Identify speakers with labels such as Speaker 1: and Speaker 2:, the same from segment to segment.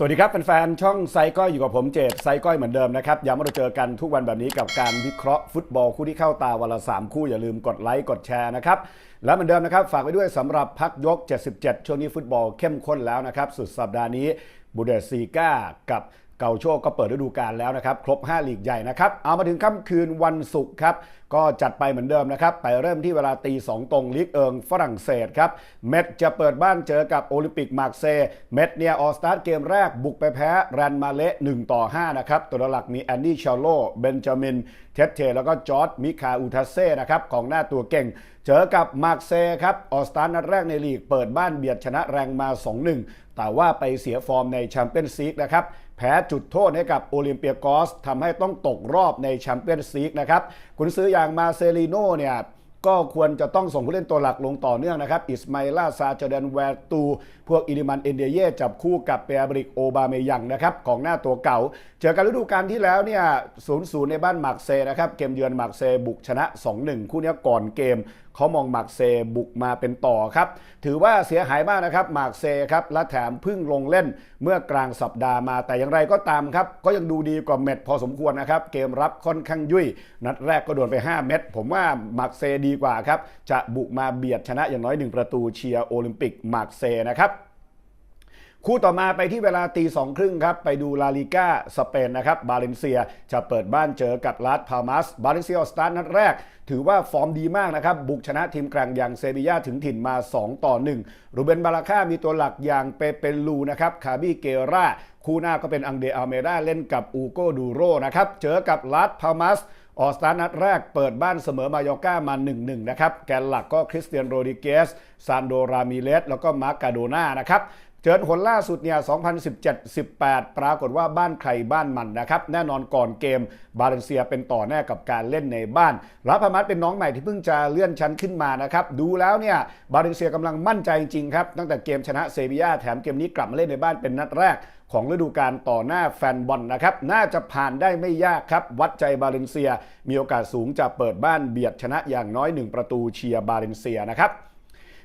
Speaker 1: สวัสดีครับแฟนๆ ช่องไซก้อยอยู่กับผมเจตไซก้อยเหมือนเดิมนะครับย้ำว่าเราเจอกันทุกวันแบบนี้กับการวิเคราะห์ฟุตบอลคู่ที่เข้าตาวันละ3คู่อย่าลืมกดไลค์กดแชร์นะครับและเหมือนเดิมนะครับฝากไว้ด้วยสำหรับพักยก 77 ช่วงนี้ฟุตบอลเข้มข้นแล้วนะครับ สุดสัปดาห์นี้บูเดสซีกากับ เกาโชคก็เปิดฤดูกาลแล้วนะครับ ครบ 5 ลีกใหญ่นะครับ เอามาถึงค่ำคืนวันศุกร์ครับ ก็จัดไปเหมือนเดิมนะครับ ไปเริ่มที่เวลาตี2ตรงลีกเอิงฝรั่งเศสครับ เม็ดจะเปิดบ้านเจอกับโอลิมปิกมาร์เซย์เม็ดเนี่ยออสตาร์ทเกมแรกบุกไปแพ้แรนมาเละ1ต่อ5นะครับ ตัวหลักมีแอนดี้ชาโลเบนจามิน เทสเท แล้วก็จอร์ดมิคาอูทัเซ่นะครับของหน้าตัวเก่ง เจอกับมาร์เซย์ครับ ออสตาร์นัดแรกในลีกเปิดบ้านเบียดชนะแรงมา 2-1 แต่ว่าไปเสียฟอร์มในแชมเปี้ยนซีกนะครับ แพ้จุดโทษให้กับโอลิมเปียกอสทำให้ต้องตกรอบในแชมเปี้ยนซีกนะครับคุณซื้ออย่างมาเซลิโน่เนี่ยก็ควรจะต้องส่งผู้เล่นตัวหลักลงต่อเนื่องนะครับ อิสมาอิลาซาจเดนแวร์ตู พวกอิลิมันเอนเดเย่จับคู่กับเปียบริกโอบาเมยังนะครับ ของหน้าตัวเก่า เจอกันฤดูกาลที่แล้วเนี่ย0ูนย์ในบ้านมาร์เซนะครับ เกมเยือนมาร์เซบุกชนะ 2-1 คู่นี้ก่อนเกม เขามองมาร์กเซบุกมาเป็นต่อครับ ถือว่าเสียหายมากนะครับมาร์กเซครับและแถมพึ่งลงเล่นเมื่อกลางสัปดาห์มาแต่อย่างไรก็ตามครับ ก็ยังดูดีกว่าเม็ดพอสมควรนะครับ เกมรับค่อนข้างยุ่ย นัดแรกก็โดนไป 5 เม็ดผมว่ามาร์กเซดีกว่าครับ จะบุกมาเบียดชนะอย่างน้อย 1 ประตูเชียร์โอลิมปิกมาร์กเซนะครับ คู่ต่อมาไปที่เวลาตีสองครึ่งครับ ไปดูลาลิก้าสเปนนะครับ บาเลนเซียจะเปิดบ้านเจอกับลาสพามัสบาเลนเซียสตาร์ทนัดแรก ถือว่าฟอร์มดีมากนะครับ บุกชนะทีมกลางอย่างเซบียาถึงถิ่นมา 2 ต่อ 1 รูเบนบาราค่ามีตัวหลักอย่างเปเปลูนะครับ คาบิเกราคู่หน้าก็เป็นอังเดอัลเมดาเล่นกับอูโกดูโรนะครับ เจอกับลาสพามัสออสตาร์นัดแรกเปิดบ้านเสมอมายอก้ามา 1-1 นะครับ แกนหลักก็คริสเตียนโรดิเกสซานโดรามิเลสแล้วก็มาร์กาโดนานะครับ เจอผลล่าสุดเนี่ย 2017-18 ปรากฏว่าบ้านใครบ้านมันนะครับ แน่นอนก่อนเกมบาเลนเซียเป็นต่อแน่กับการเล่นในบ้านลาพามัสเป็นน้องใหม่ที่เพิ่งจะเลื่อนชั้นขึ้นมานะครับ ดูแล้วเนี่ย บาเลนเซียกำลังมั่นใจจริงครับ ตั้งแต่เกมชนะเซบียาแถมเกมนี้กลับมาเล่นในบ้านเป็นนัดแรกของฤดูกาลต่อหน้าแฟนบอลนะครับ น่าจะผ่านได้ไม่ยากครับ วัดใจบาเลนเซีย มีโอกาสสูงจะเปิดบ้านเบียดชนะอย่างน้อย 1 ประตูเชียร์บาเลนเซียนะครับ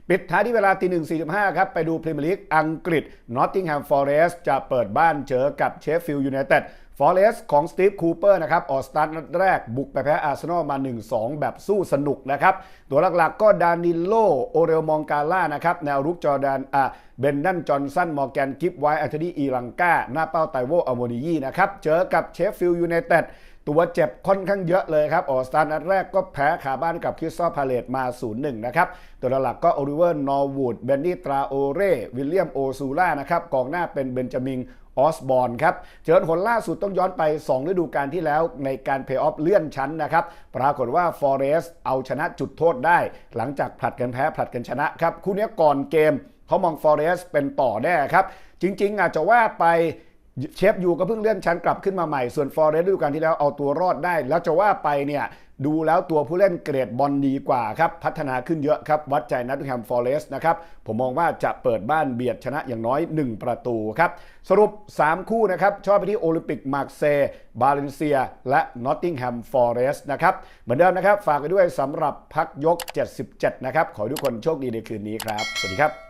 Speaker 1: ปิดท้ายที่เวลาตีหนึ่งสี่สิบห้าครับ ไปดูพรีเมียร์ลีกอังกฤษนอตติงแฮมฟอเรสต์จะเปิดบ้านเจอกับเชฟฟิลด์ยูไนเต็ดฟอเรสต์ของสตีฟคูเปอร์นะครับออสตาร์นัดแรกบุกไปแพ้อาร์เซนอลมา 1-2 แบบสู้สนุกนะครับ ตัวหลักๆก็ดานิโลโอเรลมองกาล่านะครับ แนวรุกจอร์แดนอะเบนดันจอห์นสันมอร์แกนกิฟไวอัลเทนีอีลังกาหน้าเป้าไตโวอโมนิยีนะครับ เจอกับเชฟฟิลด์ยูไนเต็ด ตัวเจ็บค่อนข้างเยอะเลยครับออสตาร์นัดแรกก็แพ้ขาบ้านกับคริสตัลพาเลตมา 0-1 นะครับ ตัวหลักก็โอลิเวอร์นอร์วูดเบนนี่ตราโอเร่วิลเลียมโอซูล่านะครับกองหน้าเป็นเบนจามินออสบอนครับเจอผลล่าสุดต้องย้อนไป 2 ฤดูกาลที่แล้วในการเพย์ออฟเลื่อนชั้นนะครับ ปรากฏว่าฟอเรสเอาชนะจุดโทษได้ หลังจากผลัดกันแพ้ผลัดกันชนะครับ คู่นี้ก่อนเกมเขามองฟอเรสเป็นต่อแน่ครับ จริง ๆ อาจจะว่าไป เชฟยูก็เพิ่งเลื่อนชั้นกลับขึ้นมาใหม่ ส่วนฟอร์เรสต์ฤดูกาลที่แล้วเอาตัวรอดได้ แล้วจะว่าไปเนี่ยดูแล้วตัวผู้เล่นเกรดบอลดีกว่าครับ พัฒนาขึ้นเยอะครับ วัดใจนัตติแฮมฟอร์เรสต์นะครับ ผมมองว่าจะเปิดบ้านเบียดชนะอย่างน้อย 1 ประตูครับ สรุป 3 คู่นะครับ ชอบไปที่โอลิมปิกมาร์เซย์บาเลนเซีย และนอตติงแฮมฟอร์เรสต์นะครับ เหมือนเดิมนะครับ ฝากไปด้วยสำหรับพักยก 77 นะครับ ขอทุกคนโชคดีในคืนนี้ครับ สวัสดีครับ